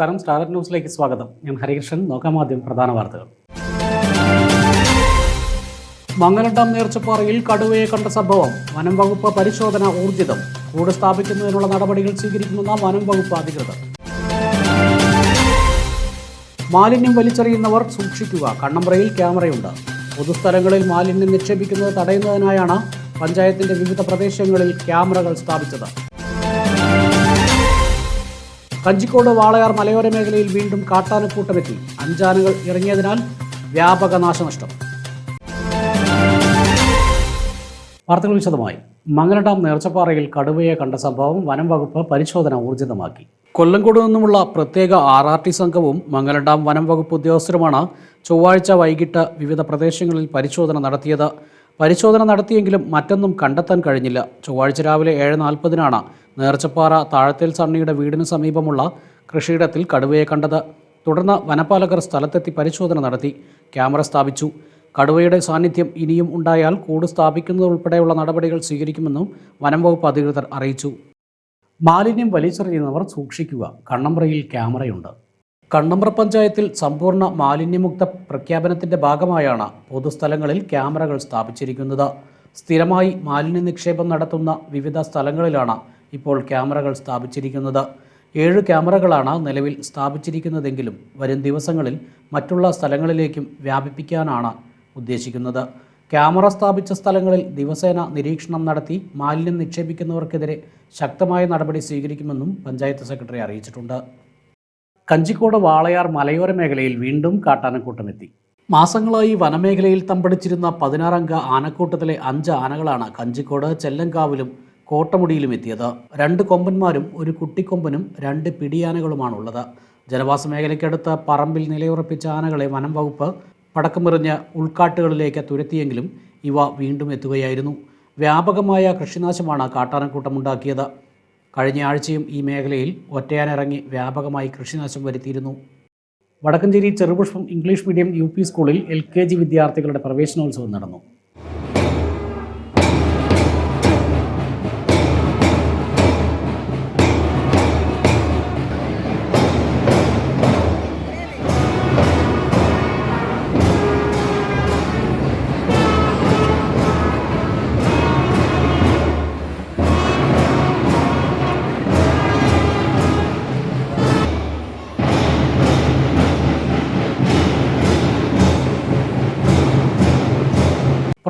നമസ്കാരം. സ്റ്റാർ ന്യൂസിലേക്ക് സ്വാഗതം. ഞാൻ ഹരികൃഷ്ണൻ. നോക്കാം ആദ്യം പ്രധാന വാർത്തകൾ. മംഗലണ്ടം ഡാം നേർച്ചപ്പാറയിൽ കടുവയെ കണ്ട സംഭവം. വനം വകുപ്പ് പരിശോധന ഊർജിതം. കൂട് സ്ഥാപിക്കുന്നതിനുള്ള നടപടികൾ സ്വീകരിക്കുമെന്ന വനം വകുപ്പ് അധികൃതർ. മാലിന്യം വലിച്ചെറിയുന്നവർ സൂക്ഷിക്കുക. കണ്ണമ്പ്രയിൽ ക്യാമറയുണ്ട്. പൊതുസ്ഥലങ്ങളിൽ മാലിന്യം നിക്ഷേപിക്കുന്നത് തടയുന്നതിനായാണ് പഞ്ചായത്തിന്റെ വിവിധ പ്രദേശങ്ങളിൽ ക്യാമറകൾ സ്ഥാപിച്ചത്. കഞ്ചിക്കോട് വാളയാർ മലയോര മേഖലയിൽ വീണ്ടും കാട്ടാനക്കൂട്ടമെത്തി. അഞ്ചാനകൾ ഇറങ്ങിയതിനാൽ വ്യാപക നാശനഷ്ടം. വാർത്തകൾ വിശദമായി. മംഗലം നേർച്ചപ്പാറയിൽ കടുവയെ കണ്ട സംഭവം വനം വകുപ്പ് പരിശോധന ഊർജിതമാക്കി. കൊല്ലംകോട് നിന്നുമുള്ള പ്രത്യേക ആർ ആർ ടി സംഘവും മംഗലഡാം വനം വകുപ്പ് ഉദ്യോഗസ്ഥരുമാണ് ചൊവ്വാഴ്ച വൈകിട്ട് വിവിധ പ്രദേശങ്ങളിൽ പരിശോധന നടത്തിയത്. പരിശോധന നടത്തിയെങ്കിലും മറ്റൊന്നും കണ്ടെത്താൻ കഴിഞ്ഞില്ല. ചൊവ്വാഴ്ച രാവിലെ ഏഴ് നാൽപ്പതിനാണ് നേർച്ചപ്പാറ താഴത്തേൽ സണ്ണിയുടെ വീടിന് സമീപമുള്ള കൃഷിയിടത്തിൽ കടുവയെ കണ്ടത് തുടർന്ന് വനപാലകർ സ്ഥലത്തെത്തി പരിശോധന നടത്തി. ക്യാമറ സ്ഥാപിച്ചു. കടുവയുടെ സാന്നിധ്യം ഇനിയും ഉണ്ടായാൽ കൂട് സ്ഥാപിക്കുന്നതുൾപ്പെടെയുള്ള നടപടികൾ സ്വീകരിക്കുമെന്നും വനം വകുപ്പ് അധികൃതർ അറിയിച്ചു. മാലിന്യം വലിച്ചെറിയുന്നവർ സൂക്ഷിക്കുക. കണ്ണമ്പ്രയിൽ ക്യാമറയുണ്ട്. കണ്ണമ്പ്ര പഞ്ചായത്തിൽ സമ്പൂർണ മാലിന്യമുക്ത പ്രഖ്യാപനത്തിന്റെ ഭാഗമായാണ് പൊതുസ്ഥലങ്ങളിൽ ക്യാമറകൾ സ്ഥാപിച്ചിരിക്കുന്നത്. സ്ഥിരമായി മാലിന്യ നിക്ഷേപം നടത്തുന്ന വിവിധ സ്ഥലങ്ങളിലാണ് ഇപ്പോൾ ക്യാമറകൾ സ്ഥാപിച്ചിരിക്കുന്നത്. ഏഴ് ക്യാമറകളാണ് നിലവിൽ സ്ഥാപിച്ചിരിക്കുന്നതെങ്കിലും വരും ദിവസങ്ങളിൽ മറ്റുള്ള സ്ഥലങ്ങളിലേക്കും വ്യാപിപ്പിക്കാനാണ് ഉദ്ദേശിക്കുന്നത്. ക്യാമറ സ്ഥാപിച്ച സ്ഥലങ്ങളിൽ ദിവസേന നിരീക്ഷണം നടത്തി മാലിന്യം നിക്ഷേപിക്കുന്നവർക്കെതിരെ ശക്തമായ നടപടി സ്വീകരിക്കുമെന്നും പഞ്ചായത്ത് സെക്രട്ടറി അറിയിച്ചിട്ടുണ്ട്. കഞ്ചിക്കോട് വാളയാർ മലയോര മേഖലയിൽ വീണ്ടും കാട്ടാനക്കൂട്ടമെത്തി. മാസങ്ങളായി വനമേഖലയിൽ തമ്പടിച്ചിരുന്ന പതിനാറംഗ ആനക്കൂട്ടത്തിലെ അഞ്ച് ആനകളാണ് കഞ്ചിക്കോട് ചെല്ലങ്കാവിലും കോട്ടമുടിയിലും എത്തിയത്. രണ്ട് കൊമ്പന്മാരും ഒരു കുട്ടിക്കൊമ്പനും രണ്ട് പിടിയാനകളുമാണുള്ളത്. ജനവാസ മേഖലയ്ക്കടുത്ത് പറമ്പിൽ നിലയുറപ്പിച്ച ആനകളെ വനം വകുപ്പ് പടക്കമെറിഞ്ഞ് ഉൾക്കാട്ടുകളിലേക്ക് തുരത്തിയെങ്കിലും ഇവ വീണ്ടും എത്തുകയായിരുന്നു. വ്യാപകമായ കൃഷിനാശമാണ് കാട്ടാനക്കൂട്ടമുണ്ടാക്കിയത്. കഴിഞ്ഞ ആഴ്ചയും ഈ മേഖലയിൽ ഒറ്റയാനിറങ്ങി വ്യാപകമായി കൃഷിനാശം വരുത്തിയിരുന്നു. Vadakkencherry Cherupushpam English medium U സ്കൂളിൽ എൽ വിദ്യാർത്ഥികളുടെ പ്രവേശനോത്സവം നടന്നു.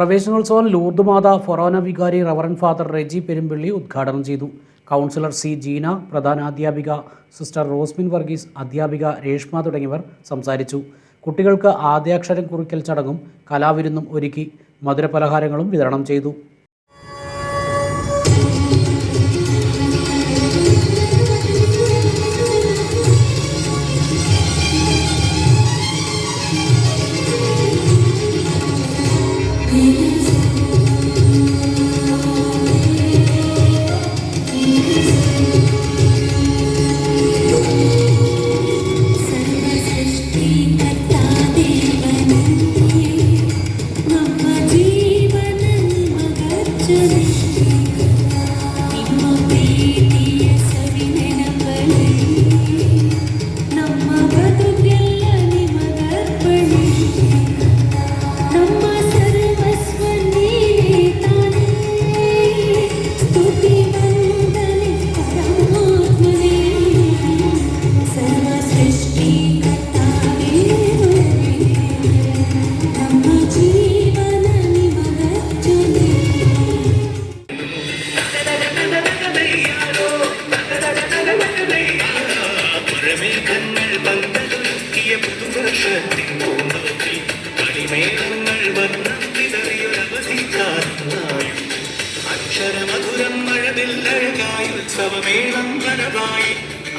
പ്രവേശനോത്സവം ലൂർദ് മാതാ ഫൊറോന വികാരി റവറൻ ഫാദർ റെജി പെരുമ്പിള്ളി ഉദ്ഘാടനം ചെയ്തു. കൗൺസിലർ സി ജീന പ്രധാനാധ്യാപിക സിസ്റ്റർ റോസ്മിൻ വർഗീസ് അധ്യാപിക രേഷ്മ തുടങ്ങിയവർ സംസാരിച്ചു. കുട്ടികൾക്ക് ആദ്യാക്ഷരം കുറിക്കൽ ചടങ്ങും കലാവിരുന്നും ഒരുക്കി മധുരപലഹാരങ്ങളും വിതരണം ചെയ്തു. to ഉത്സവമേളം വരവായി.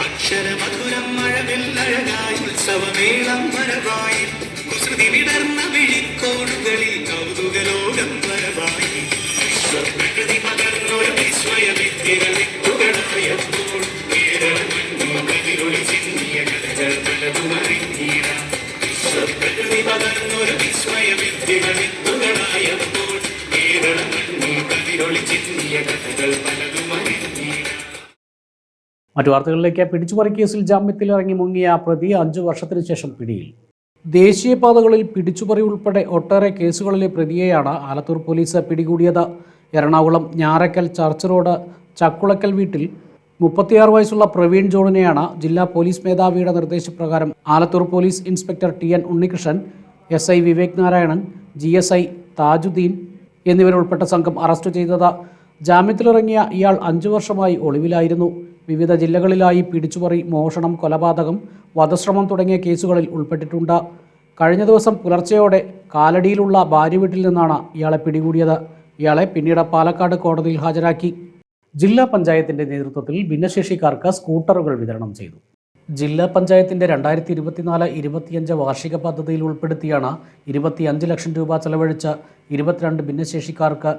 അക്ഷരമധുരം മഴവില്ലഴകായി ഉത്സവമേളം വരവായി. കുസൃതി വിടർന്ന വിളിക്കോടുകളിൽ കൗതുകലോകം വരവായി. വിശ്വപ്രകൃതി പകർന്നൊരു വിസ്മയ വിദ്യകൾ വിത്തുകളായപ്പോൾ കേരളമൊഴി ചിന്നിയ കഥകൾ പലതും അറിഞ്ഞീര വിശ്വപ്രകൃതി പകർന്നൊരു വിസ്മയ വിദ്യകൾ വിത്തുകളായപ്പോൾ കേരളമൊഴി ചിന്നിയ കഥകൾ പലതും അറിഞ്ഞീര മറ്റു വാർത്തകളിലേക്ക് പിടിച്ചുപറി കേസിൽ ജാമ്യത്തിൽ ഇറങ്ങി മുങ്ങിയ പ്രതി അഞ്ചു വർഷത്തിനു ശേഷം പിടിയിൽ. ദേശീയപാതകളിൽ പിടിച്ചുപറി ഉൾപ്പെടെ ഒട്ടേറെ കേസുകളിലെ പ്രതിയെയാണ് ആലത്തൂർ പോലീസ് പിടികൂടിയത്. എറണാകുളം ഞാറക്കൽ ചർച്ച് റോഡ് ചക്കുളക്കൽ വീട്ടിൽ മുപ്പത്തിയാറ് വയസ്സുള്ള പ്രവീൺ ജോണിനെയാണ് ജില്ലാ പോലീസ് മേധാവിയുടെ നിർദ്ദേശപ്രകാരം Alathur police inspector T N Unnikrishnan S I Vivek Narayanan G S I Thajudheen എന്നിവരുൾപ്പെട്ട സംഘം അറസ്റ്റ് ചെയ്തത്. ജാമ്യത്തിലിറങ്ങിയ ഇയാൾ അഞ്ചു വർഷമായി ഒളിവിലായിരുന്നു. വിവിധ ജില്ലകളിലായി പിടിച്ചുപറി മോഷണം കൊലപാതകം വധശ്രമം തുടങ്ങിയ കേസുകളിൽ ഉൾപ്പെട്ടിട്ടുണ്ട്. കഴിഞ്ഞ ദിവസം പുലർച്ചെയോടെ കാലടിയിലുള്ള ഭാര്യ വീട്ടിൽ നിന്നാണ് ഇയാളെ പിടികൂടിയത്. ഇയാളെ പിന്നീട് പാലക്കാട് കോടതിയിൽ ഹാജരാക്കി. ജില്ലാ പഞ്ചായത്തിന്റെ നേതൃത്വത്തിൽ ഭിന്നശേഷിക്കാർക്ക് സ്കൂട്ടറുകൾ വിതരണം ചെയ്തു. ജില്ലാ പഞ്ചായത്തിന്റെ രണ്ടായിരത്തി ഇരുപത്തിനാല് ഇരുപത്തിയഞ്ച് വാർഷിക പദ്ധതിയിൽ ഉൾപ്പെടുത്തിയാണ് ഇരുപത്തിയഞ്ച് ലക്ഷം രൂപ ചെലവഴിച്ച് ഇരുപത്തിരണ്ട് ഭിന്നശേഷിക്കാർക്ക്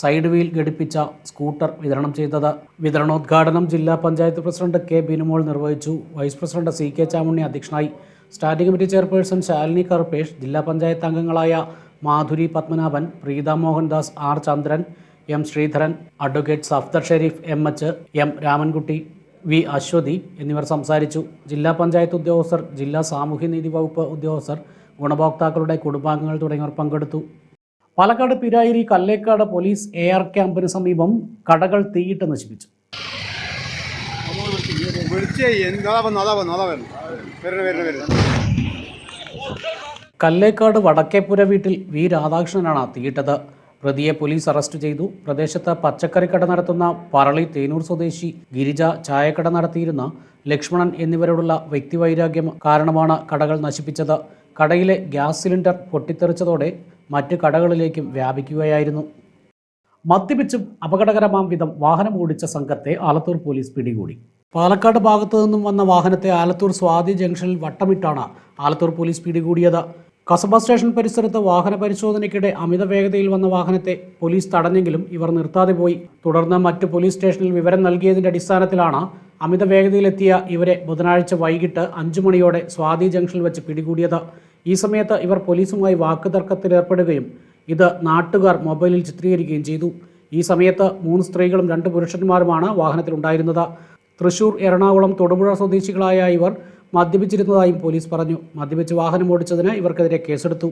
സൈഡ് വീൽ ഘടിപ്പിച്ച സ്കൂട്ടർ വിതരണം ചെയ്തത്. വിതരണോദ്ഘാടനം ജില്ലാ പഞ്ചായത്ത് പ്രസിഡന്റ് കെ ബിനുമോൾ നിർവഹിച്ചു. Vice president C K Chamunni അധ്യക്ഷനായി. Standing committee chairperson Shalini Karpesh ജില്ലാ പഞ്ചായത്ത് അംഗങ്ങളായ Madhuri Padmanabhan Preetha Mohandas R Chandran M Sreedharan advocate Safdar Sherif M H M Ramankutty V Aswathy എന്നിവർ സംസാരിച്ചു. ജില്ലാ പഞ്ചായത്ത് ഉദ്യോഗസ്ഥർ ജില്ലാ സാമൂഹ്യനീതി വകുപ്പ് ഉദ്യോഗസ്ഥർ ഗുണഭോക്താക്കളുടെ കുടുംബാംഗങ്ങൾ തുടങ്ങിയവർ പങ്കെടുത്തു. Palakkad Pirayiri Kallekad police A R ക്യാമ്പിന് സമീപം കടകൾ തീയിട്ട് നശിപ്പിച്ചു. കല്ലേക്കാട് വടക്കേപ്പുര വീട്ടിൽ വി രാധാകൃഷ്ണനാണ് തീയിട്ടത്. പ്രതിയെ പോലീസ് അറസ്റ്റ് ചെയ്തു. പ്രദേശത്ത് പച്ചക്കറിക്കട നടത്തുന്ന പറളി തേനൂർ സ്വദേശി ഗിരിജ ചായക്കട നടത്തിയിരുന്ന ലക്ഷ്മണൻ എന്നിവരോടുള്ള വ്യക്തിവൈരാഗ്യം കാരണമാണ് കടകൾ നശിപ്പിച്ചത്. കടയിലെ ഗ്യാസ് സിലിണ്ടർ പൊട്ടിത്തെറിച്ചതോടെ മറ്റ് കടകളിലേക്കും വ്യാപിക്കുകയായിരുന്നു. മദ്യപിച്ചും അപകടകരമാം വിധം വാഹനം ഓടിച്ച സംഘത്തെ ആലത്തൂർ പോലീസ് പിടികൂടി. പാലക്കാട് ഭാഗത്തു നിന്നും വന്ന വാഹനത്തെ ആലത്തൂർ സ്വാതി ജംഗ്ഷനിൽ വട്ടമിട്ടാണ് ആലത്തൂർ പോലീസ് പിടികൂടിയത്. കസബ സ്റ്റേഷൻ പരിസരത്ത് വാഹന പരിശോധനയ്ക്കിടെ അമിത വേഗതയിൽ വന്ന വാഹനത്തെ പോലീസ് തടഞ്ഞെങ്കിലും ഇവർ നിർത്താതെ പോയി. തുടർന്ന് മറ്റ് പോലീസ് സ്റ്റേഷനിൽ വിവരം നൽകിയതിന്റെ അടിസ്ഥാനത്തിലാണ് അമിത വേഗതയിലെത്തിയ ഇവരെ ബുധനാഴ്ച വൈകിട്ട് അഞ്ചു മണിയോടെ സ്വാതി ജംഗ്ഷനിൽ വെച്ച് പിടികൂടിയത്. ഈ സമയത്ത് ഇവർ പോലീസുമായി വാക്കുതർക്കത്തിലേർപ്പെടുകയും ഇത് നാട്ടുകാർ മൊബൈലിൽ ചിത്രീകരിക്കുകയും ചെയ്തു. ഈ സമയത്ത് മൂന്ന് സ്ത്രീകളും രണ്ട് പുരുഷന്മാരുമാണ് വാഹനത്തിലുണ്ടായിരുന്നത്. തൃശൂർ എറണാകുളം തൊടുപുഴ സ്വദേശികളായ ഇവർ മദ്യപിച്ചിരുന്നതായും പോലീസ് പറഞ്ഞു. മദ്യപിച്ച് വാഹനം ഓടിച്ചതിന് ഇവർക്കെതിരെ കേസെടുത്തു.